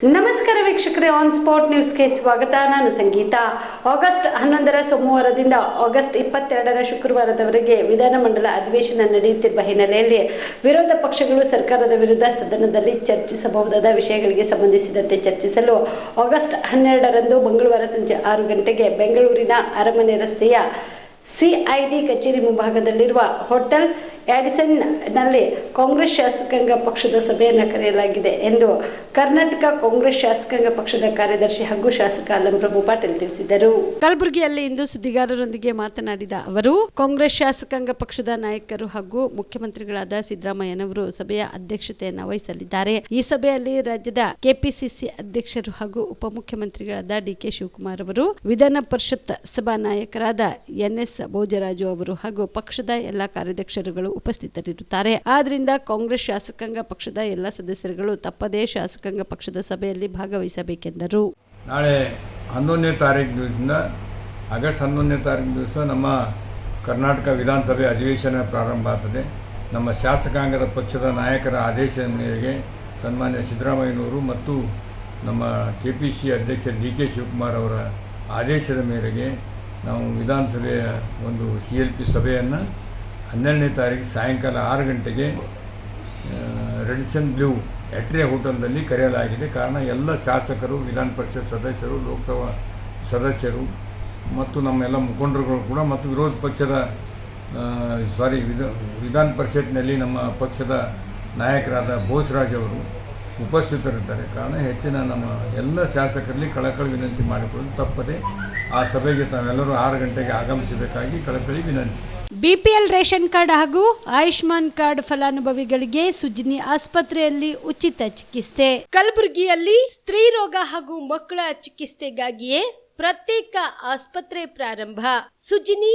ನಮಸ್ಕಾರ ವೀಕ್ಷಕರೇ on spot ನ್ಯೂಸ್ಗೆ ಸ್ವಾಗತ. ನಾನು ಸಂಗೀತ. ಆಗಸ್ಟ್ ಹನ್ನೊಂದರ ಸೋಮವಾರದಿಂದ ಆಗಸ್ಟ್ ಇಪ್ಪತ್ತೆರಡರ ಶುಕ್ರವಾರದವರೆಗೆ ವಿಧಾನಮಂಡಲ ಅಧಿವೇಶನ ನಡೆಯುತ್ತಿರುವ ಹಿನ್ನೆಲೆಯಲ್ಲಿ ವಿರೋಧ ಪಕ್ಷಗಳು ಸರ್ಕಾರದ ವಿರುದ್ಧ ಸದನದಲ್ಲಿ ಚರ್ಚಿಸಬಹುದಾದ ವಿಷಯಗಳಿಗೆ ಸಂಬಂಧಿಸಿದಂತೆ ಚರ್ಚಿಸಲು ಆಗಸ್ಟ್ ಹನ್ನೆರಡರಂದು ಮಂಗಳವಾರ ಸಂಜೆ ಆರು ಗಂಟೆಗೆ ಬೆಂಗಳೂರಿನ ಅರಮನೆ ರಸ್ತೆಯ ಸಿಐಡಿ ಕಚೇರಿ ಮುಂಭಾಗದಲ್ಲಿರುವ ಹೋಟೆಲ್ನಲ್ಲಿ ಕಾಂಗ್ರೆಸ್ ಶಾಸಕಾಂಗ ಪಕ್ಷದ ಸಭೆಯನ್ನು ಕರೆಯಲಾಗಿದೆ ಎಂದು ಕರ್ನಾಟಕ ಕಾಂಗ್ರೆಸ್ ಶಾಸಕಾಂಗ ಪಕ್ಷದ ಕಾರ್ಯದರ್ಶಿ ಹಾಗೂ ಶಾಸಕ ಅಲ್ಲಂಪ್ರಭು ಪಾಟೀಲ್ ತಿಳಿಸಿದರು. ಕಲಬುರಗಿಯಲ್ಲಿ ಇಂದು ಸುದ್ದಿಗಾರರೊಂದಿಗೆ ಮಾತನಾಡಿದ ಅವರು, ಕಾಂಗ್ರೆಸ್ ಶಾಸಕಾಂಗ ಪಕ್ಷದ ನಾಯಕರು ಹಾಗೂ ಮುಖ್ಯಮಂತ್ರಿಗಳಾದ ಸಿದ್ದರಾಮಯ್ಯನವರು ಸಭೆಯ ಅಧ್ಯಕ್ಷತೆಯನ್ನು ವಹಿಸಲಿದ್ದಾರೆ. ಈ ಸಭೆಯಲ್ಲಿ ರಾಜ್ಯದ ಕೆಪಿಸಿಸಿ ಅಧ್ಯಕ್ಷರು ಹಾಗೂ ಉಪಮುಖ್ಯಮಂತ್ರಿಗಳಾದ ಡಿಕೆ ಶಿವಕುಮಾರ್ ಅವರು, ವಿಧಾನ ಪರಿಷತ್ ಸಭಾ ನಾಯಕರಾದ ಎನ್ಎಸ್ ಭೋಜರಾಜು ಅವರು ಹಾಗೂ ಪಕ್ಷದ ಎಲ್ಲ ಕಾರ್ಯಾಧ್ಯಕ್ಷರುಗಳು ಉಪಸ್ಥಿತರಿರುತ್ತಾರೆ. ಆದ್ರಿಂದ ಕಾಂಗ್ರೆಸ್ ಶಾಸಕಾಂಗ ಪಕ್ಷದ ಎಲ್ಲ ಸದಸ್ಯರುಗಳು ತಪ್ಪದೇ ಶಾಸಕಾಂಗ ಪಕ್ಷದ ಸಭೆಯಲ್ಲಿ ಭಾಗವಹಿಸಬೇಕೆಂದರು. ನಾಳೆ ಹನ್ನೊಂದನೇ ತಾರೀಕು ಆಗಸ್ಟ್ ಹನ್ನೊಂದನೇ ತಾರೀಕು ದಿವಸ ನಮ್ಮ ಕರ್ನಾಟಕ ವಿಧಾನಸಭೆ ಅಧಿವೇಶನ ಪ್ರಾರಂಭ ಆಗ್ತದೆ. ನಮ್ಮ ಶಾಸಕಾಂಗದ ಪಕ್ಷದ ನಾಯಕರ ಆದೇಶದ ಮೇರೆಗೆ ಸನ್ಮಾನ್ಯ ಸಿದ್ದರಾಮಯ್ಯನವರು ಮತ್ತು ನಮ್ಮ ಕೆ ಪಿ ಸಿ ಅಧ್ಯಕ್ಷ ಡಿ ಕೆ ಶಿವಕುಮಾರ್ ಅವರ ಆದೇಶದ ಮೇರೆಗೆ ನಾವು ವಿಧಾನಸಭೆಯ ಒಂದು ಸಿ ಎಲ್ ಪಿ ಸಭೆಯನ್ನು ಹನ್ನೆರಡನೇ ತಾರೀಕು ಸಾಯಂಕಾಲ ಆರು ಗಂಟೆಗೆ ರೆಡಿಸನ್ ಬ್ಲೂ ಎಟ್ರೆ ಹೋಟೆಲ್ನಲ್ಲಿ ಕರೆಯಲಾಗಿದೆ. ಕಾರಣ ಎಲ್ಲ ಶಾಸಕರು, ವಿಧಾನ ಪರಿಷತ್ ಸದಸ್ಯರು, ಲೋಕಸಭಾ ಸದಸ್ಯರು ಮತ್ತು ನಮ್ಮೆಲ್ಲ ಮುಖಂಡರುಗಳು ಕೂಡ ಮತ್ತು ವಿರೋಧ ಪಕ್ಷದ ಸಾರಿ ವಿಧ, ವಿಧಾನ ಪರಿಷತ್ನಲ್ಲಿ ನಮ್ಮ ಪಕ್ಷದ ನಾಯಕರಾದ ಬೋಸ್ರಾಜ್ ಅವರು ಉಪಸ್ಥಿತರಿದ್ದಾರೆ. ಕಾರಣ ಹೆಚ್ಚಿನ ನಮ್ಮ ಎಲ್ಲ ಶಾಸಕರಲ್ಲಿ ಕಳಕಳಿ ವಿನಂತಿ ಮಾಡಿಕೊಂಡು ತಪ್ಪದೆ ಆ ಸಭೆಗೆ ತಾವೆಲ್ಲರೂ ಆರು ಗಂಟೆಗೆ ಆಗಮಿಸಬೇಕಾಗಿ ಕಳಕಳಿ ವಿನಂತಿ. ಬಿಪಿಎಲ್ ರೇಷನ್ ಕಾರ್ಡ್ ಹಾಗೂ ಆಯುಷ್ಮಾನ್ ಕಾರ್ಡ್ ಫಲಾನುಭವಿಗಳಿಗೆ ಸುಜಿನಿ ಆಸ್ಪತ್ರೆಯಲ್ಲಿ ಉಚಿತ ಚಿಕಿತ್ಸೆ. ಕಲಬುರಗಿಯಲ್ಲಿ ಸ್ತ್ರೀ ರೋಗ ಹಾಗೂ ಮಕ್ಕಳ ಚಿಕಿತ್ಸೆಗಾಗಿಯೇ ಪ್ರತ್ಯೇಕ ಆಸ್ಪತ್ರೆ ಪ್ರಾರಂಭ. ಸುಜಿನಿ